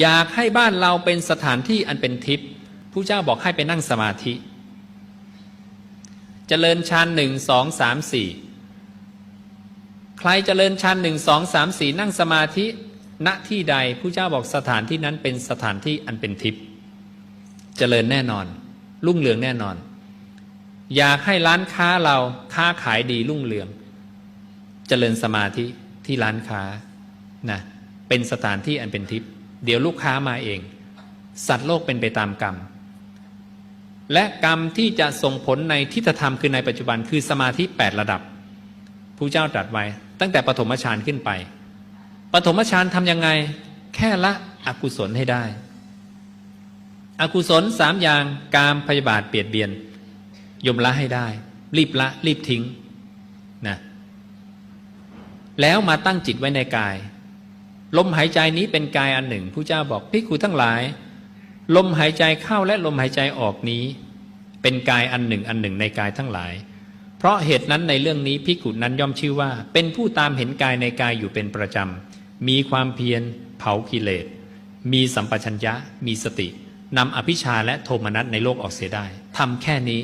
อยากให้บ้านเราเป็นสถานที่อันเป็นทิพย์ผู้เจ้าบอกให้ไปนั่งสมาธิเจริญฌานหนึ่งสองสามสี่ใครเจริญฌานหนึ่งสองสามสี่นั่งสมาธิณที่ใดผู้เจ้าบอกสถานที่นั้นเป็นสถานที่อันเป็นทิพย์เจริญแน่นอน รุ่งเรืองแน่นอน อยากให้ร้านค้าเราค้าขายดีรุ่งเรืองเจริญสมาธิที่ร้านค้านะเป็นสถานที่อันเป็นทิพย์ เดี๋ยวลูกค้ามาเอง สัตว์โลกเป็นไปตามกรรม และกรรมที่จะส่งผลในทิฏฐธรรมคือในปัจจุบันคือสมาธิ 8 ระดับผู้เจ้าตรัสไว้ ตั้งแต่ปฐมฌานขึ้นไปปฐมฌานทำยังไง แค่ละอกุศลให้ได้ อกุศลสามอย่างกามพยาบาทเปียดเบียน ยมละให้ได้ รีบละรีบทิ้งนะแล้วมาตั้งจิตไว้ในกาย ลมหายใจนี้เป็นกายอันหนึ่งผู้เจ้าบอกพิคูทั้งหลาย ลมหายใจเข้าและลมหายใจออกนี้ เป็นกายอันหนึ่งอันหนึ่งในกายทั้งหลาย เพราะเหตุนั้นในเรื่องนี้พิกุนั้นย่อมชื่อว่า เป็นผู้ตามเห็นกายในกายอยู่เป็นประจำมีความเพียรเผากิเลสมีสัมปชัญญะมีสตินำอภิชาและโทมนัสในโลกออกเสียได้ทำแค่นี้